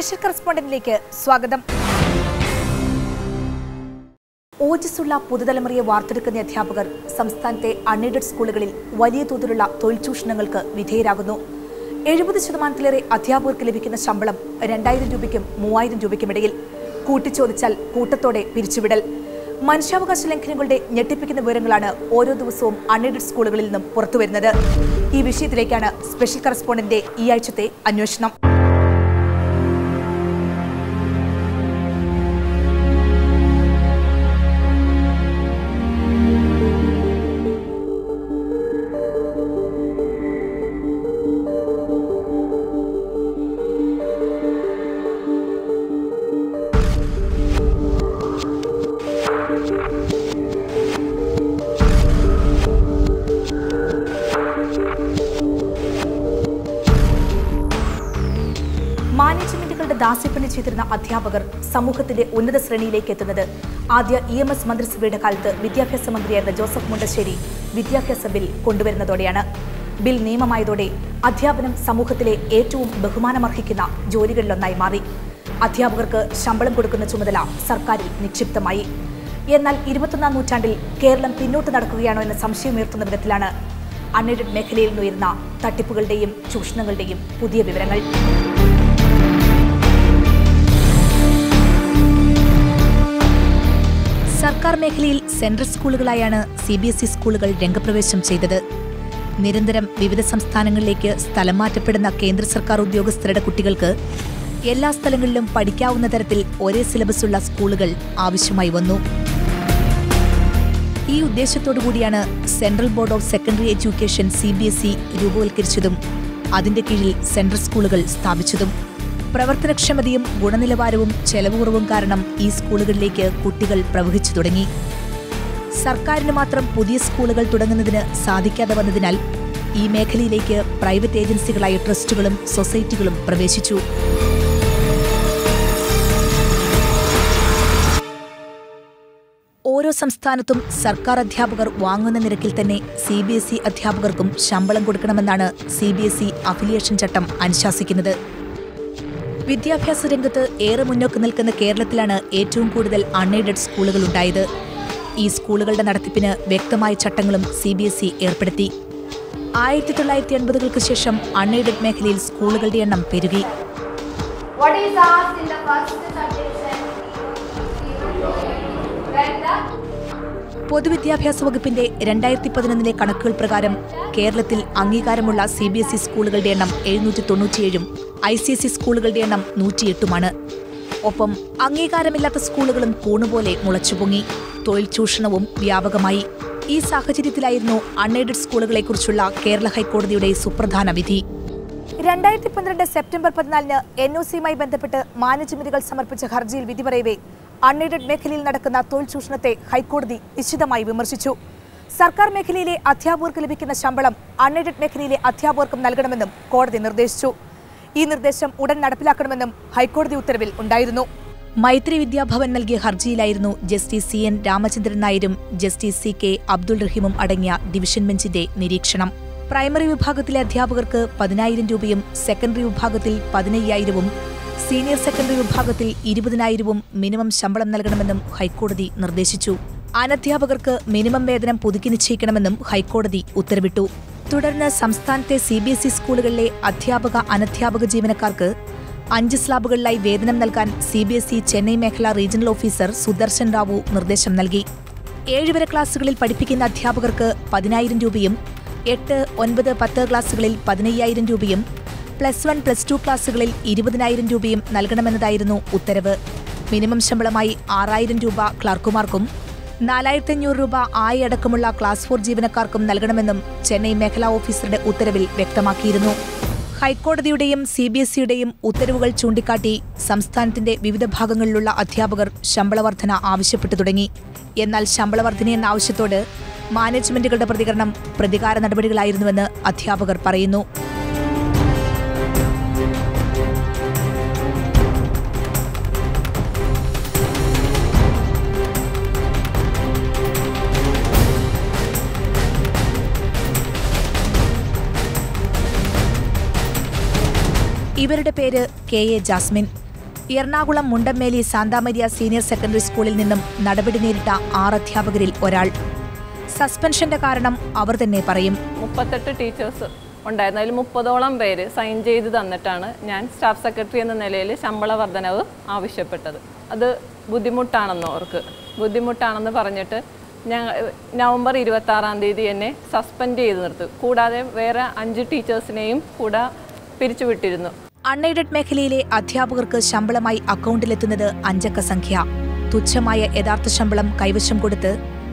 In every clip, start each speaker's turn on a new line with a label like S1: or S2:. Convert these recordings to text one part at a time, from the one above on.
S1: Special കറസ്പോണ്ടന്റിലേക്ക് സ്വാഗതം. ഓജസ്സുള്ള പുതുതലമുറയെ വാർത്തെടുക്കുന്ന അധ്യാപകർ സംസ്ഥാനത്തെ അൺഎയ്ഡഡ് സ്കൂളുകളിൽ വലിയ തോതിലുള്ള തൊഴിൽ ചൂഷണങ്ങൾക്ക് വിധേയരാകുന്നു. എഴുപത് ശതമാനത്തിലേറെ അധ്യാപകർക്ക് ലഭിക്കുന്ന ശമ്പളം രണ്ടായിരം രൂപയ്ക്കും മൂവായിരം രൂപയ്ക്കുമിടയിൽ. കൂട്ടിച്ചോദിച്ചാൽ കൂട്ടത്തോടെ പിരിച്ചുവിടൽ. മനുഷ്യാവകാശ ലംഘനങ്ങളുടെ ഞെട്ടിപ്പിക്കുന്ന വിവരങ്ങളാണ് ഓരോ ദിവസവും അൺഎയ്ഡഡ് സ്കൂളുകളിൽ നിന്നും പുറത്തുവരുന്നത്. ഈ വിഷയത്തിലേക്കാണ് സ്പെഷ്യൽ കറസ്പോണ്ടന്റ് ഈ ആഴ്ചത്തെ അന്വേഷണം. ചെയ്തിരുന്ന അധ്യാപകർ സമൂഹത്തിന്റെ ഉന്നത ശ്രേണിയിലേക്ക് എത്തുന്നത്. ആദ്യ ഇ എം എസ് മന്ത്രിസഭയുടെ കാലത്ത് വിദ്യാഭ്യാസ മന്ത്രിയായിരുന്ന ജോസഫ് മുണ്ടശ്ശേരി വിദ്യാഭ്യാസ ബിൽ കൊണ്ടുവരുന്നതോടെയാണ്. ബിൽ നിയമമായതോടെ അധ്യാപനം സമൂഹത്തിലെ ഏറ്റവും ബഹുമാനമർഹിക്കുന്ന ജോലികളിലൊന്നായി മാറി. അധ്യാപകർക്ക് ശമ്പളം കൊടുക്കുന്ന ചുമതല സർക്കാരിൽ നിക്ഷിപ്തമായി. എന്നാൽ ഇരുപത്തൊന്നാം നൂറ്റാണ്ടിൽ കേരളം പിന്നോട്ട് നടക്കുകയാണോ എന്ന സംശയമുയർത്തുന്ന വിധത്തിലാണ്. അൺഎയ്ഡഡ് മേഖലയിൽ നിന്നുയരുന്ന തട്ടിപ്പുകളുടെയും ചൂഷണങ്ങളുടെയും പുതിയ വിവരങ്ങൾ. സർക്കാർ മേഖലയിൽ സെൻട്രൽ സ്കൂളുകളായാണ് സി ബി എസ് ഇ സ്കൂളുകൾ രംഗപ്രവേശം ചെയ്തത്. നിരന്തരം വിവിധ സംസ്ഥാനങ്ങളിലേക്ക് സ്ഥലം മാറ്റപ്പെടുന്ന കേന്ദ്ര സർക്കാർ ഉദ്യോഗസ്ഥരുടെ കുട്ടികൾക്ക് എല്ലാ സ്ഥലങ്ങളിലും പഠിക്കാവുന്ന തരത്തിൽ ഒരേ സിലബസ് ഉള്ള സ്കൂളുകൾ ആവശ്യമായി വന്നു. ഈ ഉദ്ദേശത്തോടു കൂടിയാണ് Central Board of Secondary Education C B S E രൂപവൽക്കരിച്ചതും അതിന്റെ കീഴിൽ സെൻട്രൽ സ്കൂളുകൾ സ്ഥാപിച്ചതും. പ്രവർത്തനക്ഷമതയും ഗുണനിലവാരവും ചെലവ് കുറവും കാരണം ഈ സ്കൂളുകളിലേക്ക് കുട്ടികൾ പ്രവഹിച്ചു തുടങ്ങി. സർക്കാരിന് മാത്രം പുതിയ സ്കൂളുകൾ തുടങ്ങുന്നതിന് സാധിക്കാതെ വന്നതിനാൽ ഈ മേഖലയിലേക്ക് പ്രൈവറ്റ് ഏജൻസികളായ ട്രസ്റ്റുകളും സൊസൈറ്റികളും പ്രവേശിച്ചു. ഓരോ സംസ്ഥാനത്തും സർക്കാർ അധ്യാപകർ വാങ്ങുന്ന നിരക്കിൽ തന്നെ സി ബി എസ് ഇ അധ്യാപകർക്കും ശമ്പളം കൊടുക്കണമെന്നാണ് C B S E affiliation ചട്ടം അനുശാസിക്കുന്നത്. വിദ്യാഭ്യാസ രംഗത്ത് ഏറെ മുന്നോക്കം നിൽക്കുന്ന കേരളത്തിലാണ് ഏറ്റവും കൂടുതൽ അൺഎയ്ഡഡ് സ്കൂളുകൾ ഉണ്ടായത്. ഈ സ്കൂളുകളുടെ നടത്തിപ്പിന് വ്യക്തമായ ചട്ടങ്ങളും സി ബി എസ് ഇ ഏർപ്പെടുത്തി. ആയിരത്തി തൊള്ളായിരത്തി എൺപതുകൾക്ക് ശേഷം അൺഎയ്ഡഡ് മേഖലയിൽ സ്കൂളുകളുടെ എണ്ണം പെരുകി. പൊതുവിദ്യാഭ്യാസ വകുപ്പിന്റെ രണ്ടായിരത്തി പതിനൊന്നിലെ കണക്കുകൾ പ്രകാരം കേരളത്തിൽ അംഗീകാരമുള്ള സി ബി എസ് ഇ സ്കൂളുകളുടെ എണ്ണം എഴുന്നൂറ്റി തൊണ്ണൂറ്റിയേഴും ഐ സി എസ് ഇ സ്കൂളുകളുടെ എണ്ണം നൂറ്റിയെട്ടുമാണ്. ഒപ്പം അംഗീകാരമില്ലാത്ത സ്കൂളുകളും കൂണുപോലെ മുളച്ചുപൊങ്ങി. തൊഴിൽ ചൂഷണവും വ്യാപകമായി. ഈ സാഹചര്യത്തിലായിരുന്നു അൺഎയ്ഡഡ് സ്കൂളുകളെക്കുറിച്ചുള്ള കേരള ഹൈക്കോടതിയുടെ സുപ്രധാന വിധി. രണ്ടായിരത്തി പന്ത്രണ്ട് സെപ്റ്റംബർ പതിനാലിന് എൻ ഒ സിയുമായി ബന്ധപ്പെട്ട് മാനേജ്മെന്റുകൾ സമർപ്പിച്ച ഹർജിയിൽ വിധി പറയവേ അൺഎയ്ഡഡ് മേഖലയിൽ നടക്കുന്ന തൊഴിൽ ചൂഷണത്തെ ഹൈക്കോടതി നിശ്ചിതമായി വിമർശിച്ചു. സർക്കാർ മേഖലയിലെ അധ്യാപകർക്ക് ലഭിക്കുന്ന ശമ്പളം അൺഎയ്ഡഡ് മേഖലയിലെ അധ്യാപകർക്കും നൽകണമെന്നും കോടതി നിർദ്ദേശിച്ചു. ഈ നിർദ്ദേശം ഉടൻ നടപ്പിലാക്കണമെന്നും ഹൈക്കോടതി ഉത്തരവിൽ ഉണ്ടായിരുന്നു. മൈത്രി വിദ്യാഭവൻ നൽകിയ ഹർജിയിലായിരുന്നു ജസ്റ്റിസ് സി എൻ രാമചന്ദ്രൻ നായരും ജസ്റ്റിസ് സി കെ അബ്ദുൾ റഹീമും അടങ്ങിയ ഡിവിഷൻ ബെഞ്ചിന്റെ നിരീക്ഷണം. പ്രൈമറി വിഭാഗത്തിലെ അധ്യാപകർക്ക് പതിനായിരം രൂപയും സെക്കൻഡറി വിഭാഗത്തിൽ പതിനയ്യായിരവും സീനിയർ സെക്കൻഡറി വിഭാഗത്തിൽ ഇരുപതിനായിരവും മിനിമം ശമ്പളം നൽകണമെന്നും ഹൈക്കോടതി നിർദ്ദേശിച്ചു. അനധ്യാപകർക്ക് മിനിമം വേതനം പുതുക്കി നിശ്ചയിക്കണമെന്നും ഹൈക്കോടതി ഉത്തരവിട്ടു. തുടർന്ന് സംസ്ഥാനത്തെ സി ബി എസ് ഇ സ്കൂളുകളിലെ അധ്യാപക അനധ്യാപക ജീവനക്കാർക്ക് അഞ്ച് സ്ലാബുകളിലായി വേതനം നൽകാൻ C B S E Chennai മേഖലാ റീജിയണൽ ഓഫീസർ സുദർശൻ റാവു നിർദ്ദേശം നൽകി. ഏഴുവരെ ക്ലാസുകളിൽ പഠിപ്പിക്കുന്ന അധ്യാപകർക്ക് പതിനായിരം രൂപയും എട്ട് ഒൻപത് പത്ത് ക്ലാസുകളിൽ പതിനയ്യായിരം രൂപയും പ്ലസ് വൺ പ്ലസ് ടു ക്ലാസുകളിൽ ഇരുപതിനായിരം രൂപയും നൽകണമെന്നതായിരുന്നു ഉത്തരവ്. മിനിമം ശമ്പളമായി ആറായിരം രൂപ ക്ലർക്കുമാർക്കും നാലായിരത്തി അഞ്ഞൂറ് രൂപ ആയി അടക്കമുള്ള ക്ലാസ് ഫോർ ജീവനക്കാർക്കും നൽകണമെന്നും ചെന്നൈ മേഖലാ ഓഫീസറുടെ ഉത്തരവിൽ വ്യക്തമാക്കിയിരുന്നു. ഹൈക്കോടതിയുടെയും സി ബി എസ് ഇയുടെയും ഉത്തരവുകൾ ചൂണ്ടിക്കാട്ടി സംസ്ഥാനത്തിന്റെ വിവിധ ഭാഗങ്ങളിലുള്ള അധ്യാപകർ ശമ്പള വർധന ആവശ്യപ്പെട്ടു തുടങ്ങി. എന്നാൽ ശമ്പള വർധനയെന്ന ആവശ്യത്തോട് മാനേജ്മെന്റുകളുടെ പ്രതികരണം പ്രതികാര നടപടികളായിരുന്നുവെന്ന് അധ്യാപകർ പറയുന്നു. ഇവരുടെ പേര് K A Jasmine. Ernakulam Mundammeli Santa Maria senior secondary സ്കൂളിൽ നിന്നും നടപടി നേരിട്ട ആറ് അധ്യാപകരിൽ ഒരാൾ. സസ്പെൻഷന്റെ കാരണം അവർ തന്നെ പറയും.
S2: മുപ്പത്തെട്ട് ടീച്ചേഴ്സ് ഉണ്ടായിരുന്നു. അതിൽ മുപ്പതോളം പേര് സൈൻ ചെയ്ത് തന്നിട്ടാണ് ഞാൻ സ്റ്റാഫ് സെക്രട്ടറി എന്ന നിലയിൽ ശമ്പള വർധനവ് ആവശ്യപ്പെട്ടത്. അത് ബുദ്ധിമുട്ടാണെന്ന് അവർക്ക്. ബുദ്ധിമുട്ടാണെന്ന് പറഞ്ഞിട്ട് ഞങ്ങൾ നവംബർ ഇരുപത്തി ആറാം തീയതി എന്നെ സസ്പെൻഡ് ചെയ്ത് നിർത്തും. കൂടാതെ വേറെ അഞ്ച് ടീച്ചേഴ്സിനെയും കൂടെ പിരിച്ചുവിട്ടിരുന്നു.
S1: അൺഎയ്ഡഡ് മേഖലയിലെ അധ്യാപകർക്ക് ശമ്പളമായി അക്കൗണ്ടിലെത്തുന്നത് അഞ്ചക്ക സംഖ്യ. തുച്ഛമായ യഥാർത്ഥ ശമ്പളം കൈവശം കൊടുത്ത്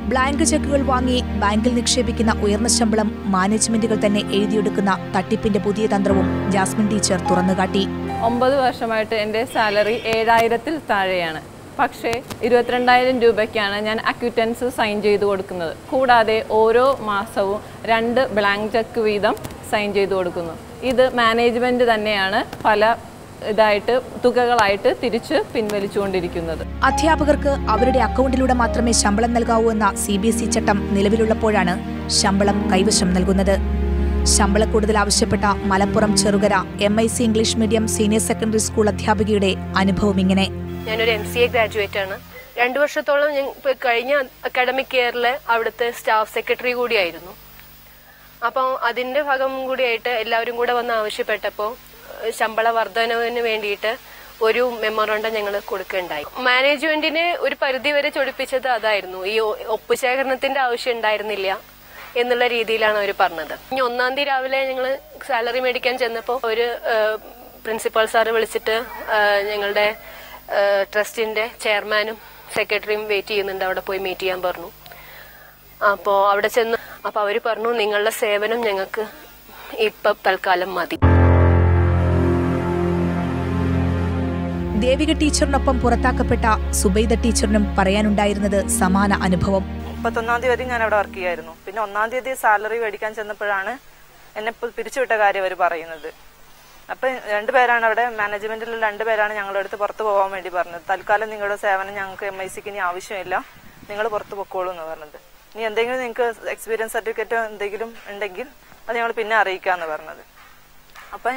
S1: ബ്ലാങ്ക് ചെക്കുകൾ വാങ്ങി ബാങ്കിൽ നിക്ഷേപിക്കുന്ന ഉയർന്ന ശമ്പളം മാനേജ്മെന്റുകൾ തന്നെ എഴുതിയെടുക്കുന്ന തട്ടിപ്പിന്റെ പുതിയ തന്ത്രവും ജാസ്മിൻ ടീച്ചർ തുറന്നുകാട്ടി.
S2: ഒമ്പത് വർഷമായിട്ട് എന്റെ സാലറി ഏഴായിരത്തിൽ താഴെയാണ്. പക്ഷേ ഇരുപത്തിരണ്ടായിരം രൂപയ്ക്കാണ് ഞാൻ അക്വിറ്റൻസ് സൈൻ ചെയ്തു കൊടുക്കുന്നത്. കൂടാതെ ഓരോ മാസവും രണ്ട് ബ്ലാങ്ക് ചെക്ക് വീതം സൈൻ ചെയ്തു കൊടുക്കുന്നു. ഇത് മാനേജ്മെന്റ് തന്നെയാണ് പല ഇതായിട്ട് തുകകളായിട്ട് തിരിച്ച് പിൻവലിച്ചുകൊണ്ടിരിക്കുന്നത്.
S1: അധ്യാപകർക്ക് അവരുടെ അക്കൗണ്ടിലൂടെ മാത്രമേ ശമ്പളം നൽകാവൂ എന്ന സി ബി എസ് ഇ ചട്ടം നിലവിലുള്ളപ്പോഴാണ് ശമ്പളം കൈവശം നൽകുന്നത്. ശമ്പള കൂടുതൽ ആവശ്യപ്പെട്ട Malappuram Cherukara M I C English medium senior secondary school അധ്യാപികയുടെ അനുഭവം ഇങ്ങനെ.
S3: ഞാനൊരു എം സി എ ഗ്രാജുവേറ്റ് ആണ്. രണ്ടു വർഷത്തോളം ഞാൻ കഴിഞ്ഞ അക്കാഡമിക് ഇയറിൽ അവിടുത്തെ സ്റ്റാഫ് സെക്രട്ടറി കൂടിയായിരുന്നു. അപ്പം അതിന്റെ ഭാഗം കൂടിയായിട്ട് എല്ലാവരും കൂടെ വന്ന് ആവശ്യപ്പെട്ടപ്പോൾ ശമ്പള വർധനവിന് വേണ്ടിയിട്ട് ഒരു മെമ്മോറണ്ടം ഞങ്ങൾ കൊടുക്കുകയുണ്ടായി. മാനേജ്മെന്റിന് ഒരു പരിധി വരെ ചൊടിപ്പിച്ചത് അതായിരുന്നു. ഈ ഒപ്പുശേഖരണത്തിന്റെ ആവശ്യം ഉണ്ടായിരുന്നില്ല എന്നുള്ള രീതിയിലാണ് അവർ പറഞ്ഞത്. ഇനി ഒന്നാം തീയതി രാവിലെ ഞങ്ങൾ സാലറി മേടിക്കാൻ ചെന്നപ്പോൾ ഒരു പ്രിൻസിപ്പൽ സാറ് വിളിച്ചിട്ട് ഞങ്ങളുടെ ട്രസ്റ്റിന്റെ ചെയർമാനും സെക്രട്ടറിയും വെയിറ്റ് ചെയ്യുന്നുണ്ട്. അവിടെ പോയി മീറ്റ് ചെയ്യാൻ പറഞ്ഞു. അപ്പോൾ അവിടെ ചെന്ന് അപ്പോൾ അവർ പറഞ്ഞു നിങ്ങളുടെ സേവനം ഞങ്ങൾക്ക് ഇപ്പൊ തൽക്കാലം മതി.
S1: ദേവിക ടീച്ചറിനൊപ്പം പുറത്താക്കപ്പെട്ട സുബൈദ ടീച്ചറിനും പറയാനുണ്ടായിരുന്നത് സമാന അനുഭവം.
S4: മുപ്പത്തൊന്നാം തീയതി ഞാൻ അവിടെ വർക്ക് ചെയ്യായിരുന്നു പിന്നെ ഒന്നാം തീയതി സാലറി മേടിക്കാൻ ചെന്നപ്പോഴാണ് എന്നെ പിരിച്ചുവിട്ട കാര്യം അവർ പറയുന്നത്. അപ്പൊ രണ്ടുപേരാണ് അവിടെ മാനേജ്മെന്റിൽ രണ്ടുപേരാണ് ഞങ്ങളുടെ അടുത്ത് പുറത്തു പോകാൻ വേണ്ടി പറഞ്ഞത്. തൽക്കാലം നിങ്ങളുടെ സേവനം ഞങ്ങൾക്ക് എം ഐ സിക്ക് ഇനി ആവശ്യമില്ല. നിങ്ങൾ പുറത്തു പൊക്കോളൂ എന്ന് പറഞ്ഞത്. ഇനി എന്തെങ്കിലും നിങ്ങൾക്ക് എക്സ്പീരിയൻസ് സർട്ടിഫിക്കറ്റോ എന്തെങ്കിലും ഉണ്ടെങ്കിൽ അത് ഞങ്ങൾ പിന്നെ അറിയിക്കാന്ന് പറഞ്ഞത്. അപ്പൊ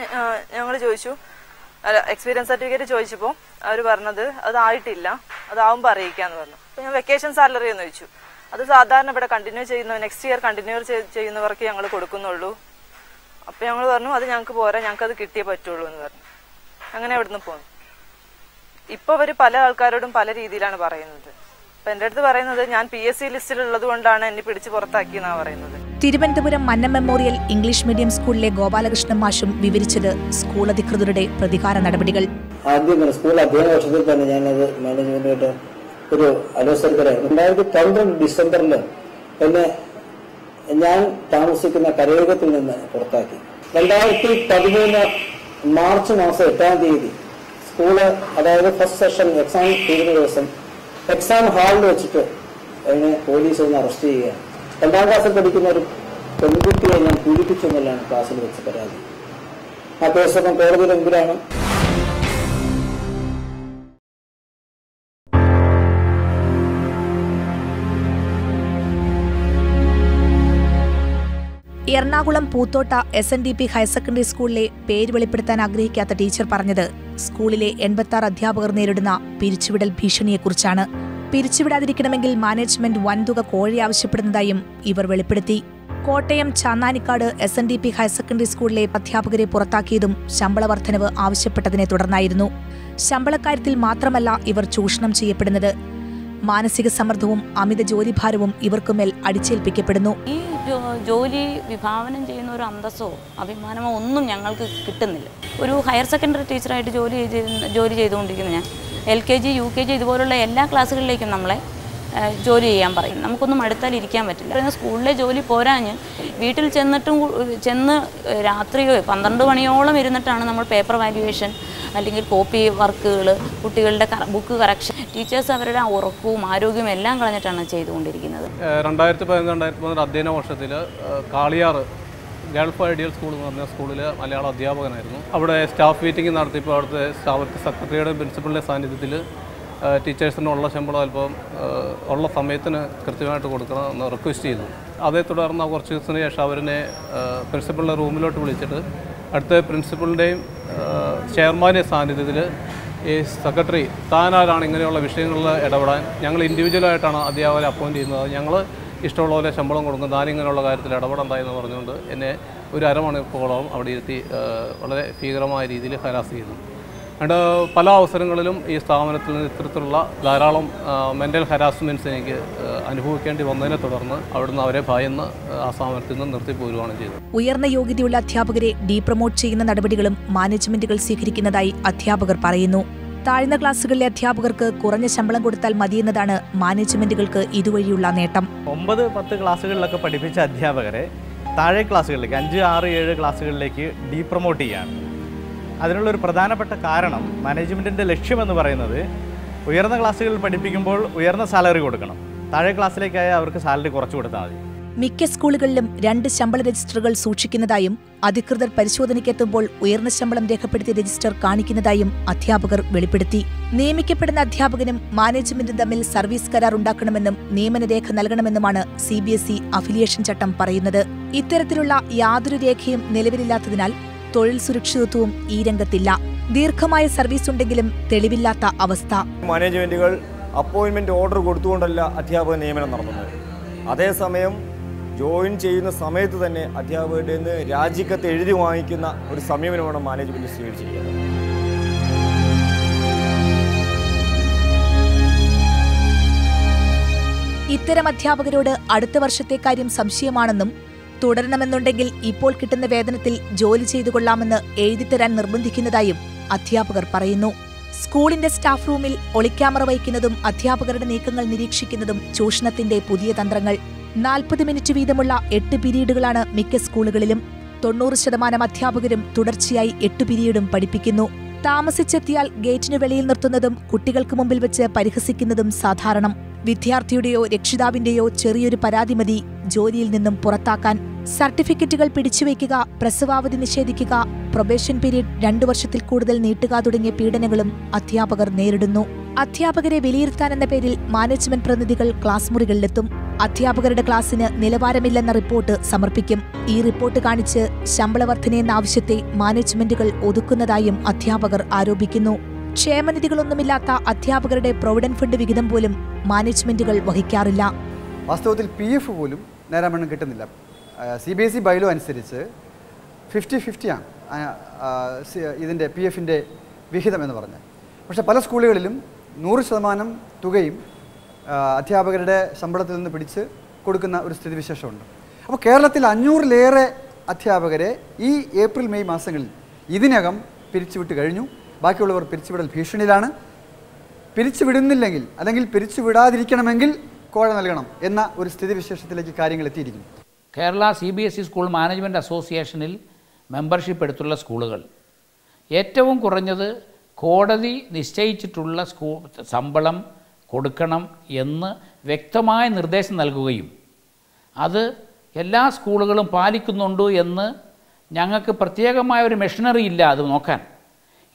S4: ഞങ്ങൾ ചോദിച്ചു. അല്ല എക്സ്പീരിയൻസ് സർട്ടിഫിക്കറ്റ് ചോദിച്ചപ്പോൾ അവർ പറഞ്ഞത് അതായിട്ടില്ല. അതാവുമ്പോൾ അറിയിക്കാന്ന് പറഞ്ഞു. അപ്പൊ ഞാൻ വെക്കേഷൻ സാലറി എന്ന് ചോദിച്ചു. അത് സാധാരണ ഇവിടെ കണ്ടിന്യൂ ചെയ്യുന്ന നെക്സ്റ്റ് ഇയർ കണ്ടിന്യൂ ചെയ്യുന്നവർക്ക് ഞങ്ങൾ കൊടുക്കുന്നുള്ളൂ. അപ്പൊ ഞങ്ങൾ പറഞ്ഞു അത് ഞങ്ങൾക്ക് പോരാ. ഞങ്ങൾക്ക് അത് കിട്ടിയേ പറ്റുള്ളൂ എന്ന് പറഞ്ഞു. അങ്ങനെ അവിടുന്ന് പോന്നു. ഇപ്പൊ അവർ പല ആൾക്കാരോടും പല രീതിയിലാണ് പറയുന്നത്. അപ്പൊ എന്റെ അടുത്ത് പറയുന്നത് ഞാൻ പി എസ് സി ലിസ്റ്റിൽ ഉള്ളത് കൊണ്ടാണ് എന്നെ പിടിച്ച് പുറത്താക്കിയെന്നാണ് പറയുന്നത്.
S1: തിരുവനന്തപുരം മന്ന മെമ്മോറിയൽ ഇംഗ്ലീഷ് മീഡിയം സ്കൂളിലെ ഗോപാലകൃഷ്ണൻ മാഷും വിവരിച്ചത് സ്കൂൾ അധികൃതരുടെ പ്രതികാര നടപടികൾ.
S5: ആദ്യം സ്കൂൾ അധ്യയന വർഷത്തിൽ തന്നെ ഞാനത് മാനേജ്മെന്റുമായിട്ട് ഒരു അലോസരക്കര രണ്ടായിരത്തി പന്ത്രണ്ട് ഡിസംബറിൽ എന്നെ ഞാൻ താമസിക്കുന്ന കരയോഗത്തിൽ നിന്ന് പുറത്താക്കി. രണ്ടായിരത്തി പതിമൂന്ന് മാർച്ച് മാസം എട്ടാം തീയതി സ്കൂൾ അതായത് ഫസ്റ്റ് സെഷൻ എക്സാം തീരുന്ന ദിവസം എക്സാം ഹാളിൽ വെച്ചിട്ട് അതിനെ പോലീസ് ഒന്ന് അറസ്റ്റ് ചെയ്യുകയാണ്. രണ്ടാം ക്ലാസ്സിൽ പഠിക്കുന്ന ഒരു പെൺകുട്ടിയെ ഞാൻ പീഡിപ്പിച്ചെന്നല്ലാണ് എന്നുള്ളതാണ് ക്ലാസ്സിൽ വെച്ച് പരാതി. ആ കേസൊക്കെ കോടതിയുടെ മുമ്പിലാണ്.
S1: Ernakulam Poothotta S N D P higher secondary സ്കൂളിലെ പേര് വെളിപ്പെടുത്താൻ ആഗ്രഹിക്കാത്ത ടീച്ചർ പറഞ്ഞത് സ്കൂളിലെ എൺപത്തി അധ്യാപകർ നേരിടുന്ന പിരിച്ചുവിടൽ ഭീഷണിയെക്കുറിച്ചാണ്. പിരിച്ചുവിടാതിരിക്കണമെങ്കിൽ മാനേജ്മെന്റ് വൻതുക കോഴി ആവശ്യപ്പെടുന്നതായും ഇവർ വെളിപ്പെടുത്തി. Kottayam Channanikkad S N D P higher secondary സ്കൂളിലെ അധ്യാപകരെ പുറത്താക്കിയതും ശമ്പള വർധനവ് ആവശ്യപ്പെട്ടതിനെ തുടർന്നായിരുന്നു. ശമ്പളക്കാര്യത്തിൽ മാത്രമല്ല ഇവർ ചൂഷണം ചെയ്യപ്പെടുന്നത്. മാനസിക സമ്മർദ്ദവും അമിത ജോലിഭാരവും ഇവർക്കുമേൽ അടിച്ചേൽപ്പിക്കപ്പെടുന്നു.
S6: ഈ ജോലി വിഭാവനം ചെയ്യുന്ന ഒരു അന്തസ്സോ അഭിമാനമോ ഒന്നും ഞങ്ങൾക്ക് കിട്ടുന്നില്ല. ഒരു ഹയർ സെക്കൻഡറി ടീച്ചറായിട്ട് ജോലി ചെയ്ത് ജോലി ചെയ്തുകൊണ്ടിരിക്കുന്ന ഞാൻ L K G U K G ഇതുപോലുള്ള എല്ലാ ക്ലാസ്സുകളിലേക്കും നമ്മളെ ജോലി ചെയ്യാൻ പറയും. നമുക്കൊന്നും അടുത്താൽ ഇരിക്കാൻ പറ്റില്ല. പറയുന്ന സ്കൂളിലെ ജോലി പോരാഞ്ഞ് വീട്ടിൽ ചെന്നിട്ടും ചെന്ന് രാത്രിയോ പന്ത്രണ്ട് മണിയോളം ഇരുന്നിട്ടാണ് നമ്മൾ പേപ്പർ വാല്യുവേഷൻ അല്ലെങ്കിൽ കോപ്പി വർക്കുകൾ കുട്ടികളുടെ ബുക്ക് കറക്ഷൻ ടീച്ചേഴ്സ് അവരുടെ ഉറക്കവും ആരോഗ്യവും എല്ലാം കളഞ്ഞിട്ടാണ് ചെയ്തുകൊണ്ടിരിക്കുന്നത്.
S7: രണ്ടായിരത്തി പതിനൊന്ന് രണ്ടായിരത്തി പതിനൊന്ന് അധ്യയന വർഷത്തിൽ കാളിയാറ് ഗൾഫ് ഐഡിയൽ സ്കൂൾ എന്ന് പറഞ്ഞ സ്കൂളിൽ മലയാള അധ്യാപകനായിരുന്നു. അവിടെ സ്റ്റാഫ് മീറ്റിംഗ് നടത്തിയപ്പോൾ അവിടുത്തെ സ്റ്റാഫ് സെക്രട്ടറിയുടെ പ്രിൻസിപ്പളിന്റെ സാന്നിധ്യത്തിൽ ടീച്ചേഴ്സിനുള്ള ശമ്പളം അല്പം ഉള്ള സമയത്തിന് കൃത്യമായിട്ട് കൊടുക്കണം എന്ന് റിക്വസ്റ്റ് ചെയ്തു. അതേ തുടർന്ന് കുറച്ച് ദിവസത്തിന് ശേഷം അവരിനെ പ്രിൻസിപ്പളിന്റെ റൂമിലോട്ട് വിളിച്ചിട്ട് അടുത്ത പ്രിൻസിപ്പളിന്റെയും ചെയർമാന്റെ സാന്നിധ്യത്തിൽ ഈ സെക്രട്ടറി താനാരാണ് ഇങ്ങനെയുള്ള വിഷയങ്ങളിൽ ഇടപെടാൻ ഞങ്ങൾ ഇൻഡിവിജ്വലായിട്ടാണ് അധ്യാപകരെ അപ്പോയിന്റ് ചെയ്യുന്നത്. ഞങ്ങൾ ഇഷ്ടമുള്ള പോലെ ശമ്പളം കൊടുക്കും. താൻ ഇങ്ങനെയുള്ള കാര്യത്തിൽ ഇടപെടണ്ടായെന്ന് പറഞ്ഞുകൊണ്ട് എന്നെ ഒരു അരമണിക്കൂറോളം അവിടെ ഇരുത്തി വളരെ ഭീകരമായ രീതിയിൽ ഹരാസ് ചെയ്തു അതുകൊണ്ട് പല അവസരങ്ങളിലും ഈ സ്ഥാപനത്തിൽ നിന്ന് ഇത്തരത്തിലുള്ള ധാരാളം മെന്റൽ ഹരാസ്മെന്റ്സ് എനിക്ക് അനുഭവിക്കേണ്ടി വന്നതിനെ തുടർന്ന് അവിടുന്ന് അവരെ ഭയന്ന് ആ സ്ഥാപനത്തിൽ നിന്ന് നിർത്തിപ്പോരുകയാണ് ചെയ്തത്.
S1: ഉയർന്ന യോഗ്യതയുള്ള അധ്യാപകരെ ഡീപ്രമോട്ട് ചെയ്യുന്ന നടപടികളും മാനേജ്മെന്റുകൾ സ്വീകരിക്കുന്നതായി അധ്യാപകർ പറയുന്നു. താഴ്ന്ന ക്ലാസ്സുകളിലെ അധ്യാപകർക്ക് കുറഞ്ഞ ശമ്പളം കൊടുത്താൽ മതിയെന്നതാണ് മാനേജ്മെന്റുകൾക്ക് ഇതുവഴിയുള്ള നേട്ടം.
S8: ഒമ്പത് പത്ത് ക്ലാസ്സുകളിലൊക്കെ പഠിപ്പിച്ച അധ്യാപകരെ താഴെ ക്ലാസ്സുകളിലേക്ക് അഞ്ച് ആറ് ഏഴ് ക്ലാസ്സുകളിലേക്ക് ഡീപ്രൊമോട്ട് ചെയ്യാണ് അതിനുള്ളൊരു പ്രധാനപ്പെട്ട കാരണം മാനേജ്മെന്റിന്റെ ലക്ഷ്യമെന്ന് പറയുന്നത് ഉയർന്ന ക്ലാസ്സുകളിൽ പഠിപ്പിക്കുമ്പോൾ ഉയർന്ന സാലറി കൊടുക്കണം. താഴെ ക്ലാസ്സിലേക്കായ അവർക്ക് സാലറി കുറച്ച് കൊടുത്താൽ മതി.
S1: മിക്ക സ്കൂളുകളിലും രണ്ട് ശമ്പള രജിസ്റ്ററുകൾ സൂക്ഷിക്കുന്നതായും അധികൃതർ പരിശോധനയ്ക്കെത്തുമ്പോൾ ഉയർന്ന ശമ്പളം രേഖപ്പെടുത്തിയ രജിസ്റ്റർ കാണിക്കുന്നതായും അധ്യാപകർ വെളിപ്പെടുത്തി. നിയമിക്കപ്പെടുന്ന അധ്യാപകനും മാനേജ്മെന്റും തമ്മിൽ സർവീസ് കരാർ ഉണ്ടാക്കണമെന്നും നിയമനരേഖ നൽകണമെന്നുമാണ് C B S E affiliation ചട്ടം പറയുന്നത്. ഇത്തരത്തിലുള്ള യാതൊരു രേഖയും നിലവിലില്ലാത്തതിനാൽ തൊഴിൽ സുരക്ഷിതത്വവും ഈ രംഗത്തില്ല. ദീർഘമായ സർവീസ് ഉണ്ടെങ്കിലും തെളിവില്ലാത്ത അവസ്ഥ.
S9: മാനേജ്മെന്റുകൾ അപ്പോയിന്റ്മെന്റ് ഓർഡർ കൊടുത്തുകൊണ്ടല്ല അധ്യാപക നിയമനം നടത്തുന്നത്. അതേസമയം ജോയിൻ ചെയ്യുന്ന സമയത്ത് തന്നെ അധ്യാപകരുടെ നിന്ന് രാജിക്കത്ത് എഴുതി വാങ്ങിക്കുന്ന ഒരു സമീപനമാണ് മാനേജ്മെന്റ് സ്വീകരിച്ചിരിക്കുന്നത്.
S1: ഇത്തരം അധ്യാപകരോട് അടുത്ത വർഷത്തെ കാര്യം സംശയമാണെന്നും തുടരണമെന്നുണ്ടെങ്കിൽ ഇപ്പോൾ കിട്ടുന്ന വേതനത്തിൽ ജോലി ചെയ്തു കൊള്ളാമെന്ന് എഴുതിത്തരാൻ നിർബന്ധിക്കുന്നതായും അധ്യാപകർ പറയുന്നു. സ്കൂളിന്റെ സ്റ്റാഫ് റൂമിൽ ഒളിക്യാമറ വയ്ക്കുന്നതും അധ്യാപകരുടെ നീക്കങ്ങൾ നിരീക്ഷിക്കുന്നതും ചൂഷണത്തിന്റെ പുതിയ തന്ത്രങ്ങൾ. നാൽപ്പത് മിനിറ്റ് വീതമുള്ള എട്ട് പിരീഡുകളാണ് മിക്ക സ്കൂളുകളിലും. തൊണ്ണൂറ് ശതമാനം അധ്യാപകരും തുടർച്ചയായി എട്ട് പിരീഡും പഠിപ്പിക്കുന്നു. താമസിച്ചെത്തിയാൽ ഗേറ്റിനു വെളിയിൽ നിർത്തുന്നതും കുട്ടികൾക്ക് മുമ്പിൽ വെച്ച് പരിഹസിക്കുന്നതും സാധാരണം. വിദ്യാർത്ഥിയുടെയോ രക്ഷിതാവിന്റെയോ ചെറിയൊരു പരാതി മതി ജോലിയിൽ നിന്നും പുറത്താക്കാൻ. സർട്ടിഫിക്കറ്റുകൾ പിടിച്ചുവയ്ക്കുക പ്രസവാവധി നിഷേധിക്കുക പ്രൊബേഷൻ പീരീഡ് രണ്ടു വർഷത്തിൽ കൂടുതൽ നീട്ടുക തുടങ്ങിയ പീഡനങ്ങളും അധ്യാപകർ നേരിടുന്നു. അധ്യാപകരെ വിലയിരുത്താനെന്ന പേരിൽ മാനേജ്മെന്റ് പ്രതിനിധികൾ ക്ലാസ് മുറികളിലെത്തും. അധ്യാപകരുടെ ക്ലാസ്സിന് നിലവാരമില്ലെന്ന റിപ്പോർട്ട് സമർപ്പിക്കും. ഈ റിപ്പോർട്ട് കാണിച്ച് ശമ്പള വർധനയെന്ന ആവശ്യത്തെ മാനേജ്മെന്റുകൾ ഒതുക്കുന്നതായും അധ്യാപകർ ആരോപിക്കുന്നു. ക്ഷേമനിധികളൊന്നുമില്ലാത്ത അധ്യാപകരുടെ പ്രൊവിഡന്റ് ഫണ്ട് വിഹിതം പോലും മാനേജ്മെന്റുകൾ വഹിക്കാറില്ല.
S10: വാസ്തവത്തിൽ പി എഫ് പോലും നേരാമണ്ണം കിട്ടുന്നില്ല. C B S E bylaw അനുസരിച്ച് ഫിഫ്റ്റി ഫിഫ്റ്റിയാണ് ഇതിന്റെ പി എഫിന്റെ വിഹിതം എന്ന് പറഞ്ഞാൽ. പക്ഷേ പല സ്കൂളുകളിലും നൂറ് ശതമാനം തുകയും അധ്യാപകരുടെ ശമ്പളത്തിൽ നിന്ന് പിടിച്ച് കൊടുക്കുന്ന ഒരു സ്ഥിതിവിശേഷമുണ്ട്. അപ്പോൾ കേരളത്തിൽ അഞ്ഞൂറിലേറെ അധ്യാപകരെ ഈ ഏപ്രിൽ മെയ് മാസങ്ങളിൽ ഇതിനകം പിരിച്ചുവിട്ട് കഴിഞ്ഞു. ബാക്കിയുള്ളവർ പിരിച്ചുവിടൽ ഭീഷണിയിലാണ്. പിരിച്ചുവിടുന്നില്ലെങ്കിൽ അല്ലെങ്കിൽ പിരിച്ചുവിടാതിരിക്കണമെങ്കിൽ കോഴ നൽകണം എന്ന ഒരു സ്ഥിതിവിശേഷത്തിലേക്ക് കാര്യങ്ങൾ എത്തിയിരിക്കുന്നു.
S11: Kerala C B S E school management അസോസിയേഷനിൽ membership എടുത്തുള്ള സ്കൂളുകൾ. ഏറ്റവും കുറഞ്ഞത് കോടതി നിശ്ചയിച്ചിട്ടുള്ള സ്കൂ ശമ്പളം കൊടുക്കണം എന്ന് വ്യക്തമായ നിർദ്ദേശം നൽകുകയും അത് എല്ലാ സ്കൂളുകളും പാലിക്കുന്നുണ്ടോ എന്ന് ഞങ്ങൾക്ക് പ്രത്യേകമായ ഒരു മെഷീനറി ഇല്ല അത് നോക്കാൻ.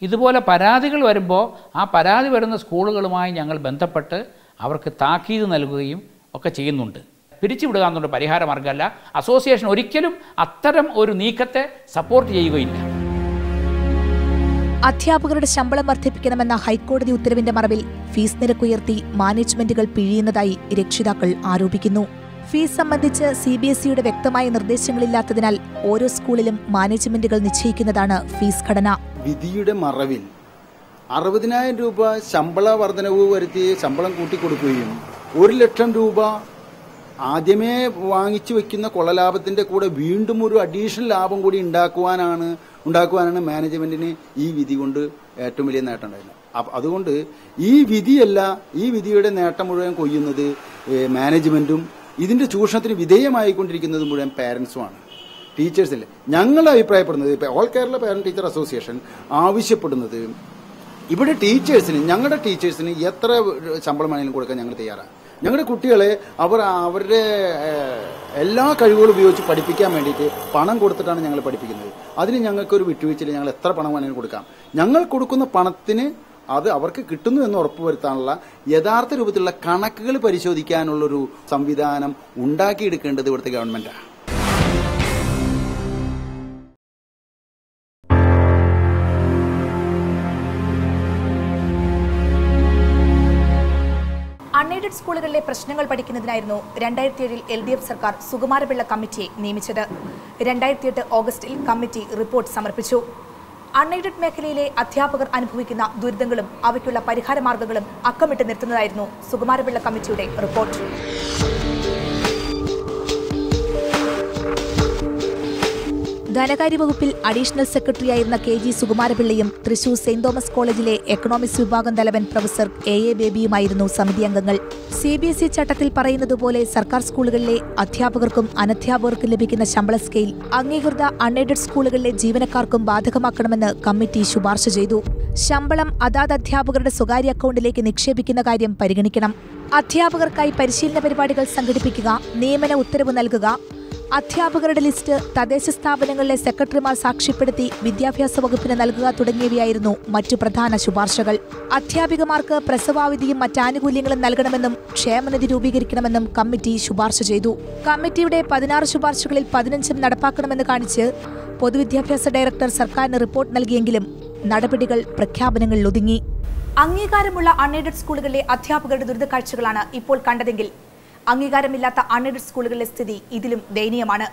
S11: ഇതുപോലെ പരാതികൾ വരുമ്പോൾ ആ പരാതി വരുന്ന സ്കൂളുകളുമായി ഞങ്ങൾ ബന്ധപ്പെട്ട് അവർക്ക് താക്കീത് നൽകുകയും ഒക്കെ ചെയ്യുന്നുണ്ട്. പിരിച്ചുവിടുക എന്നുള്ള പരിഹാര മാർഗമല്ല അസോസിയേഷൻ ഒരിക്കലും അത്തരം ഒരു നീക്കത്തെ സപ്പോർട്ട് ചെയ്യുകയില്ല.
S1: അധ്യാപകരുടെ ശമ്പളം വർദ്ധിപ്പിക്കണമെന്ന ഹൈക്കോടതി ഉത്തരവിന്റെ മറവിൽ ഫീസ് നിരക്കുയർത്തി മാനേജ്മെന്റുകൾ പിഴിയുന്നതായി രക്ഷിതാക്കൾ ആരോപിക്കുന്നു. ഫീസ് സംബന്ധിച്ച് സി ബി എസ് ഇയുടെ വ്യക്തമായ നിർദ്ദേശങ്ങളില്ലാത്തതിനാൽ ഓരോ സ്കൂളിലും മാനേജ്മെന്റുകൾ നിശ്ചയിക്കുന്നതാണ് ഫീസ് ഘടന.
S12: വിധിയുടെ മറവിൽ അറുപതിനായിരം രൂപ ശമ്പള വർധനവ് വരുത്തി ശമ്പളം കൂട്ടിക്കൊടുക്കുകയും ഒരു ലക്ഷം രൂപ ആദ്യമേ വാങ്ങിച്ചു വെക്കുന്ന കൊള്ളലാഭത്തിന്റെ കൂടെ വീണ്ടും ഒരു അഡീഷണൽ ലാഭം കൂടി ഉണ്ടാക്കുവാനാണ് ഉണ്ടാക്കുവാനാണ് മാനേജ്മെന്റിന് ഈ വിധി കൊണ്ട് ഏറ്റവും വലിയ നേട്ടം ഉണ്ടായിരുന്നത്. അതുകൊണ്ട് ഈ വിധിയല്ല ഈ വിധിയുടെ നേട്ടം മുഴുവൻ കൊയ്യുന്നത് മാനേജ്മെന്റും ഇതിന്റെ ചൂഷണത്തിന് വിധേയമായിക്കൊണ്ടിരിക്കുന്നത് മുഴുവൻ പാരന്റ്സുമാണ് ടീച്ചേഴ്സില്ല ഞങ്ങൾ അഭിപ്രായപ്പെടുന്നത് ഇപ്പൊ all Kerala parent teacher association ആവശ്യപ്പെടുന്നത് ഇവിടെ ടീച്ചേഴ്സിന് ഞങ്ങളുടെ ടീച്ചേഴ്സിന് എത്ര ശമ്പളം വേണമെങ്കിലും കൊടുക്കാൻ ഞങ്ങൾ തയ്യാറാണ്. ഞങ്ങളുടെ കുട്ടികളെ അവർ അവരുടെ എല്ലാ കഴിവുകളും ഉപയോഗിച്ച് പഠിപ്പിക്കാൻ വേണ്ടിയിട്ട് പണം കൊടുത്തിട്ടാണ് ഞങ്ങൾ പഠിപ്പിക്കുന്നത്. അതിന് ഞങ്ങൾക്ക് ഒരു വിട്ടുവീഴ്ചയിൽ ഞങ്ങൾ എത്ര പണം വേണമെങ്കിലും കൊടുക്കാം. ഞങ്ങൾ കൊടുക്കുന്ന പണത്തിന് അത് അവർക്ക് കിട്ടുന്നു എന്ന് ഉറപ്പുവരുത്താനുള്ള യഥാർത്ഥ രൂപത്തിലുള്ള കണക്കുകൾ പരിശോധിക്കാനുള്ളൊരു സംവിധാനം ഉണ്ടാക്കിയെടുക്കേണ്ടത് ഇവിടുത്തെ ഗവൺമെന്റാണ്.
S1: അൺഎയ്ഡഡ് സ്കൂളുകളിലെ പ്രശ്നങ്ങൾ പഠിക്കുന്നതിനായിരുന്നു രണ്ടായിരത്തി ഏഴിൽ എൽ ഡി എഫ് സർക്കാർ സുകുമാരപിള്ള കമ്മിറ്റിയെ നിയമിച്ചത്. രണ്ടായിരത്തി എട്ട് ഓഗസ്റ്റിൽ കമ്മിറ്റി റിപ്പോർട്ട് സമർപ്പിച്ചു. അൺഎയ്ഡഡ് മേഖലയിലെ അധ്യാപകർ അനുഭവിക്കുന്ന ദുരിതങ്ങളും അവയ്ക്കുള്ള പരിഹാര മാർഗങ്ങളും അക്കമിട്ട് നിർത്തുന്നതായിരുന്നു സുകുമാരപിള്ള കമ്മിറ്റിയുടെ റിപ്പോർട്ട്. ധനകാര്യ വകുപ്പിൽ അഡീഷണൽ സെക്രട്ടറിയായിരുന്ന കെ ജി സുകുമാരപിള്ളയും തൃശൂർ സെന്റ് തോമസ് കോളേജിലെ എക്കണോമിക്സ് വിഭാഗം തലവൻ പ്രൊഫസർ എ എ ബേബിയുമായിരുന്നു സമിതി അംഗങ്ങൾ. സി ബി എസ് ഇ ചട്ടത്തിൽ പറയുന്നതുപോലെ സർക്കാർ സ്കൂളുകളിലെ അധ്യാപകർക്കും അനധ്യാപകർക്കും ലഭിക്കുന്ന ശമ്പള സ്കെയിൽ അംഗീകൃത അൺഎയ്ഡഡ് സ്കൂളുകളിലെ ജീവനക്കാർക്കും ബാധകമാക്കണമെന്ന് കമ്മിറ്റി ശുപാർശ ചെയ്തു. ശമ്പളം അതാത് അധ്യാപകരുടെ സ്വകാര്യ അക്കൗണ്ടിലേക്ക് നിക്ഷേപിക്കുന്ന കാര്യം പരിഗണിക്കണം. അധ്യാപകർക്കായി പരിശീലന പരിപാടികൾ സംഘടിപ്പിക്കുക നിയമന ഉത്തരവ് നൽകുക അധ്യാപകരുടെ ലിസ്റ്റ് തദ്ദേശ സ്ഥാപനങ്ങളിലെ സെക്രട്ടറിമാർ സാക്ഷ്യപ്പെടുത്തി വിദ്യാഭ്യാസ വകുപ്പിന് നൽകുക തുടങ്ങിയവയായിരുന്നു മറ്റു പ്രധാന ശുപാർശകൾ. അധ്യാപികമാർക്ക് പ്രസവാവിധിയും മറ്റാനുകൂല്യങ്ങളും നൽകണമെന്നും ക്ഷേമനിധി രൂപീകരിക്കണമെന്നും കമ്മിറ്റി ശുപാർശ ചെയ്തു. കമ്മിറ്റിയുടെ പതിനാറ് ശുപാർശകളിൽ പതിനഞ്ചും നടപ്പാക്കണമെന്ന് കാണിച്ച് പൊതുവിദ്യാഭ്യാസ ഡയറക്ടർ സർക്കാരിന് റിപ്പോർട്ട് നൽകിയെങ്കിലും നടപടികൾ പ്രഖ്യാപനങ്ങളിൽ ഒതുങ്ങി അംഗീകാരമുള്ള അൺഎയ്ഡഡ് സ്കൂളുകളിലെ അധ്യാപകരുടെ ദുരിത കാഴ്ചകളാണ് ഇപ്പോൾ കണ്ടതെങ്കിൽ അംഗീകാരമില്ലാത്ത അൺഎയ്ഡഡ് സ്കൂളുകളിലെ സ്ഥിതി ഇതിലും ദയനീയമാണ്.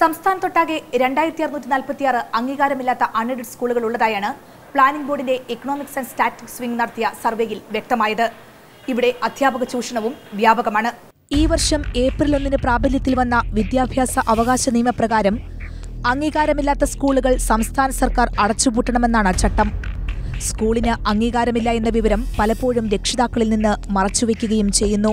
S1: സംസ്ഥാനത്തൊട്ടാകെ രണ്ടായിരത്തി അറുന്നൂറ്റി നാൽപ്പത്തിയാറ് അംഗീകാരമില്ലാത്ത അൺഎയ്ഡഡ് സ്കൂളുകൾ ഉള്ളതായാണ് പ്ലാനിംഗ് ബോർഡിന്റെ എക്കണോമിക്സ് ആൻഡ് സ്റ്റാറ്റിക്സ് വിംഗ് നടത്തിയ സർവേയിൽ വ്യക്തമായത്. ഇവിടെ അധ്യാപക ചൂഷണവും വ്യാപകമാണ്. ഈ വർഷം ഏപ്രിൽ ഒന്നിന് പ്രാബല്യത്തിൽ വന്ന വിദ്യാഭ്യാസ അവകാശ നിയമപ്രകാരം അംഗീകാരമില്ലാത്ത സ്കൂളുകൾ സംസ്ഥാന സർക്കാർ അടച്ചുപൂട്ടണമെന്നാണ് ചട്ടം. സ്കൂളിന് അംഗീകാരമില്ല എന്ന വിവരം പലപ്പോഴും രക്ഷിതാക്കളിൽ നിന്ന് മറച്ചുവെക്കുകയും ചെയ്യുന്നു.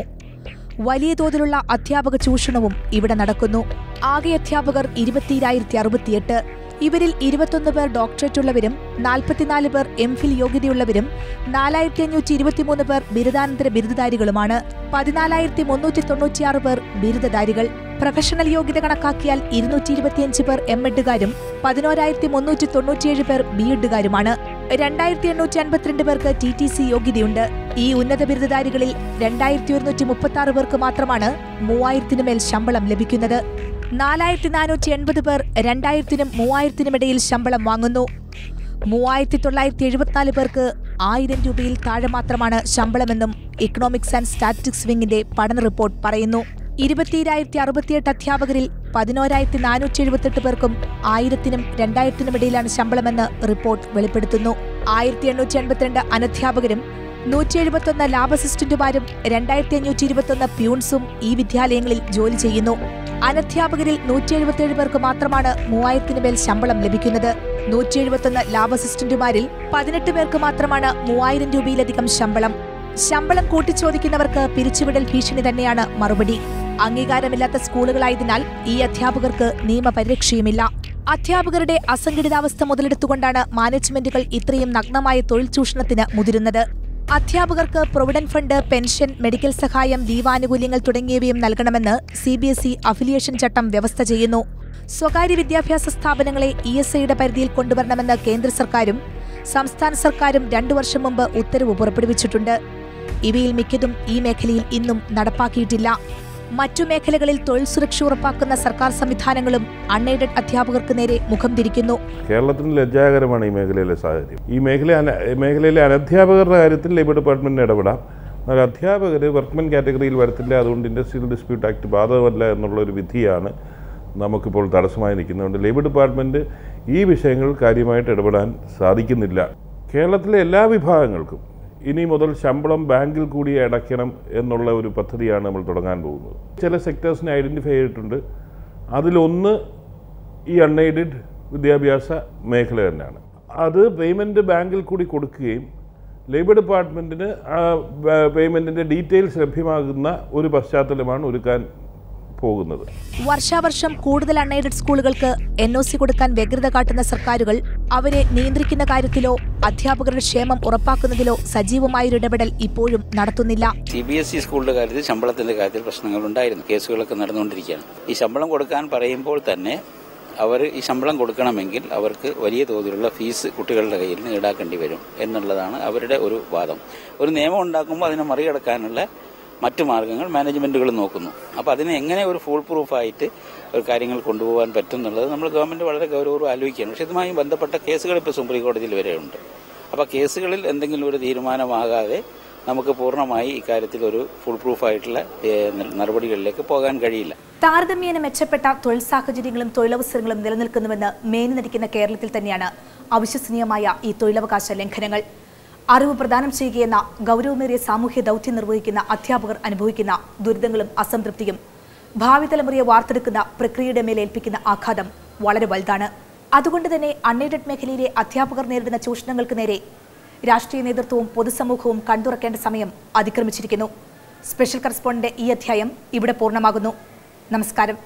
S1: വലിയ തോതിലുള്ള അധ്യാപക ചൂഷണവും ഇവിടെ നടക്കുന്നു. ആകെ അധ്യാപകർ ഇരുപത്തിരായിരത്തി അറുപത്തിയെട്ട്. ഇവരിൽ ഇരുപത്തൊന്ന് പേർ ഡോക്ടറേറ്റ് ഉള്ളവരും നാൽപ്പത്തിനാല് പേർ എം ഫിൽ യോഗ്യതയുള്ളവരും നാലായിരത്തി അഞ്ഞൂറ്റി ഇരുപത്തിമൂന്ന് പേർ ബിരുദാനന്തര ബിരുദധാരികളുമാണ്. പതിനാലായിരത്തി മുന്നൂറ്റി തൊണ്ണൂറ്റിയാറ് പേർ ബിരുദധാരികൾ. പ്രൊഫഷണൽ യോഗ്യത കണക്കാക്കിയാൽ ഇരുന്നൂറ്റി ഇരുപത്തിയഞ്ച് പേർ എം എഡുകാരും പതിനോരായിരത്തി മുന്നൂറ്റി തൊണ്ണൂറ്റിയേഴ് പേർ ബി എഡുകാരുമാണ് രണ്ടായിരത്തി എണ്ണൂറ്റി അൻപത്തിരണ്ട് പേർക്ക് ടി ടി സി യോഗ്യതയുണ്ട്. ഈ ഉന്നത ബിരുദധാരികളിൽ രണ്ടായിരത്തി ഒരുന്നൂറ്റി മുപ്പത്തി ആറ് പേർക്ക് മാത്രമാണ് മൂവായിരത്തിനു മേൽ ശമ്പളം ലഭിക്കുന്നത്. നാലായിരത്തി നാനൂറ്റി എൺപത് പേർ രണ്ടായിരത്തിനും മൂവായിരത്തിനും ഇടയിൽ ശമ്പളം വാങ്ങുന്നു. മൂവായിരത്തി തൊള്ളായിരത്തി എഴുപത്തിനാല് പേർക്ക് ആയിരം രൂപയിൽ താഴെ മാത്രമാണ് ശമ്പളമെന്നും ഇക്കണോമിക്സ് ആൻഡ് സ്റ്റാറ്റിസ്റ്റിക്സ് വിങ്ങിന്റെ പഠന റിപ്പോർട്ട് പറയുന്നു. ഇരുപത്തിരായിരത്തി അറുപത്തിയെട്ട് അധ്യാപകരിൽ പതിനോരായിരത്തി നാനൂറ്റി എഴുപത്തെട്ട് പേർക്കും ആയിരത്തിനും രണ്ടായിരത്തിനും ഇടയിലാണ് ശമ്പളമെന്ന് റിപ്പോർട്ട് വെളിപ്പെടുത്തുന്നു. ആയിരത്തി എണ്ണൂറ്റി എൺപത്തിരണ്ട് അനധ്യാപകരും നൂറ്റി എഴുപത്തൊന്ന് ലാബ് അസിസ്റ്റന്റുമാരും രണ്ടായിരത്തി അഞ്ഞൂറ്റി ഇരുപത്തൊന്ന് പ്യൂൺസും ഈ വിദ്യാലയങ്ങളിൽ ജോലി ചെയ്യുന്നു. അനധ്യാപകരിൽ നൂറ്റി എഴുപത്തിയേഴ് പേർക്ക് മാത്രമാണ് മൂവായിരത്തിന് മേൽ ശമ്പളം ലഭിക്കുന്നത്. നൂറ്റി എഴുപത്തൊന്ന് ലാബ് അസിസ്റ്റന്റുമാരിൽ പതിനെട്ട് പേർക്ക് മാത്രമാണ് മൂവായിരം രൂപയിലധികം ശമ്പളം. ശമ്പളം കൂട്ടിച്ചോദിക്കുന്നവർക്ക് പിരിച്ചുവിടൽ ഭീഷണി തന്നെയാണ് മറുപടി. അംഗീകാരമില്ലാത്ത സ്കൂളുകളായതിനാൽ ഈ അധ്യാപകർക്ക് നിയമപരിരക്ഷയുമില്ല. അധ്യാപകരുടെ അസംഘടിതാവസ്ഥ മുതലെടുത്തുകൊണ്ടാണ് മാനേജ്മെന്റുകൾ ഇത്രയും നഗ്നമായ തൊഴിൽ ചൂഷണത്തിന് മുതിരുന്നത്. അധ്യാപകർക്ക് പ്രൊവിഡന്റ് ഫണ്ട് പെൻഷൻ മെഡിക്കൽ സഹായം ദീപാനുകൂല്യങ്ങൾ തുടങ്ങിയവയും നൽകണമെന്ന് C B S E affiliation ചട്ടം വ്യവസ്ഥ ചെയ്യുന്നു. സ്വകാര്യ വിദ്യാഭ്യാസ സ്ഥാപനങ്ങളെ ഇ എസ് ഐയുടെ പരിധിയിൽ കൊണ്ടുവരണമെന്ന് കേന്ദ്ര സർക്കാരും സംസ്ഥാന സർക്കാരും രണ്ടു വർഷം മുമ്പ് ഉത്തരവ് പുറപ്പെടുവിച്ചിട്ടുണ്ട്. ഇവയിൽ മിക്കതും ഈ മേഖലയിൽ ഇന്നും നടപ്പാക്കിയിട്ടില്ല. മറ്റു മേഖലകളിൽ തൊഴിൽ സുരക്ഷ ഉറപ്പാക്കുന്ന സർക്കാർ സംവിധാനങ്ങളും അൺഎയ്ഡഡ് അധ്യാപകർക്ക് നേരെ മുഖം തിരിക്കുന്നു.
S13: കേരളത്തിന് ലജ്ജാകരമാണ് ഈ മേഖലയിലെ സാഹചര്യം. ഈ മേഖല മേഖലയിലെ അനധ്യാപകരുടെ കാര്യത്തിൽ ലേബർ ഡിപ്പാർട്ട്മെന്റിന് ഇടപെടാം. എന്നാൽ അധ്യാപകർ വർക്ക്മെൻ കാറ്റഗറിയിൽ വരത്തില്ല അതുകൊണ്ട് ഇൻഡസ്ട്രിയൽ ഡിസ്പ്യൂട്ട് ആക്ട് ബാധകമല്ല എന്നുള്ള ഒരു വിധിയാണ് നമുക്കിപ്പോൾ തടസ്സമായി നിൽക്കുന്നതുകൊണ്ട് ലേബർ ഡിപ്പാർട്ട്മെന്റ് ഈ വിഷയങ്ങൾ കാര്യമായിട്ട് ഇടപെടാൻ സാധിക്കുന്നില്ല. കേരളത്തിലെ എല്ലാ വിഭാഗങ്ങൾക്കും ഇനി മുതൽ ശമ്പളം ബാങ്കിൽ കൂടി അടയ്ക്കണം എന്നുള്ള ഒരു പദ്ധതിയാണ് നമ്മൾ തുടങ്ങാൻ പോകുന്നത്. ചില സെക്ടേഴ്സിനെ ഐഡന്റിഫൈ ചെയ്തിട്ടുണ്ട്. അതിലൊന്ന് ഈ അൺഎയ്ഡഡ് വിദ്യാഭ്യാസ മേഖല തന്നെയാണ്. അത് പേയ്മെന്റ് ബാങ്കിൽ കൂടി കൊടുക്കുകയും ലേബർ ഡിപ്പാർട്ട്മെന്റിന് ആ പേയ്മെന്റിന്റെ ഡീറ്റെയിൽസ് ലഭ്യമാകുന്ന ഒരു പശ്ചാത്തലമാണ് ഒരുക്കാൻ പോകുന്നത്.
S1: വർഷാവർഷം കൂടുതൽ അൺഎയ്ഡഡ് സ്കൂളുകൾക്ക് എൻ ഒ സി കൊടുക്കാൻ വ്യഗ്രത കാട്ടുന്ന സർക്കാരുകൾ അവരെ നിയന്ത്രിക്കുന്ന കാര്യത്തിലോ അധ്യാപകരുടെ ക്ഷേമം ഉറപ്പാക്കുന്നതിലോ സജീവമായൊരു ഇടപെടൽ ഇപ്പോഴും നടത്തുന്നില്ല.
S14: സി ബി എസ് ഇ സ്കൂളിന്റെ കാര്യത്തിൽ ശമ്പളത്തിന്റെ കാര്യത്തിൽ പ്രശ്നങ്ങൾ ഉണ്ടായിരുന്നു കേസുകളൊക്കെ നടന്നുകൊണ്ടിരിക്കുകയാണ്. ഈ ശമ്പളം കൊടുക്കാൻ പറയുമ്പോൾ തന്നെ അവർ ഈ ശമ്പളം കൊടുക്കണമെങ്കിൽ അവർക്ക് വലിയ തോതിലുള്ള ഫീസ് കുട്ടികളുടെ കയ്യിൽ നിന്ന് ഈടാക്കേണ്ടി വരും എന്നുള്ളതാണ് അവരുടെ ഒരു വാദം. ഒരു നിയമം ഉണ്ടാക്കുമ്പോൾ അതിനെ മറികടക്കാനുള്ള മറ്റു മാർഗങ്ങൾ മാനേജ്മെന്റുകൾ നോക്കുന്നു. അപ്പോൾ അതിനെ എങ്ങനെ ഒരു ഫുൾ പ്രൂഫായിട്ട് ഒരു കാര്യങ്ങൾ കൊണ്ടുപോകാൻ പറ്റും എന്നുള്ളത് നമ്മൾ ഗവൺമെന്റ് വളരെ ഗൗരവപൂർവം ആലോചിക്കുകയാണ്. പക്ഷേ ഇതുമായി ബന്ധപ്പെട്ട കേസുകൾ ഇപ്പോൾ സുപ്രീം കോടതിയിൽ വരെയുണ്ട്. അപ്പോൾ കേസുകളിൽ എന്തെങ്കിലും ഒരു തീരുമാനമാകാതെ നമുക്ക് പൂർണമായി ഇക്കാര്യത്തിൽ ഒരു ഫുൾ പ്രൂഫ് ആയിട്ടുള്ള നടപടികളിലേക്ക് പോകാൻ കഴിയില്ല.
S1: താരതമ്യേന മെച്ചപ്പെട്ട തൊഴിൽ സാഹചര്യങ്ങളും തൊഴിലവസരങ്ങളും നിലനിൽക്കുന്നുവെന്ന് മേനി നടിക്കുന്ന കേരളത്തിൽ തന്നെയാണ് അവിശ്വസനീയമായ ഈ തൊഴിലവകാശ ലംഘനങ്ങൾ. അറിവ് പ്രദാനം ചെയ്യുകയെന്ന ഗൗരവമേറിയ സാമൂഹ്യ ദൗത്യം നിർവഹിക്കുന്ന അധ്യാപകർ അനുഭവിക്കുന്ന ദുരിതങ്ങളും അസംതൃപ്തിയും ഭാവി തലമുറയെ വാർത്തെടുക്കുന്ന പ്രക്രിയയുടെ മേൽ ഏൽപ്പിക്കുന്ന ആഘാതം വളരെ വലുതാണ്. അതുകൊണ്ട് തന്നെ അൺഎയ്ഡഡ് മേഖലയിലെ അധ്യാപകർ നേരിടുന്ന ചൂഷണങ്ങൾക്ക് നേരെ രാഷ്ട്രീയ നേതൃത്വവും പൊതുസമൂഹവും കണ്ടുറക്കേണ്ട സമയം അതിക്രമിച്ചിരിക്കുന്നു. സ്പെഷ്യൽ കറസ്പോണ്ടന്റ് ഈ അധ്യായം ഇവിടെ പൂർണമാകുന്നു. നമസ്കാരം.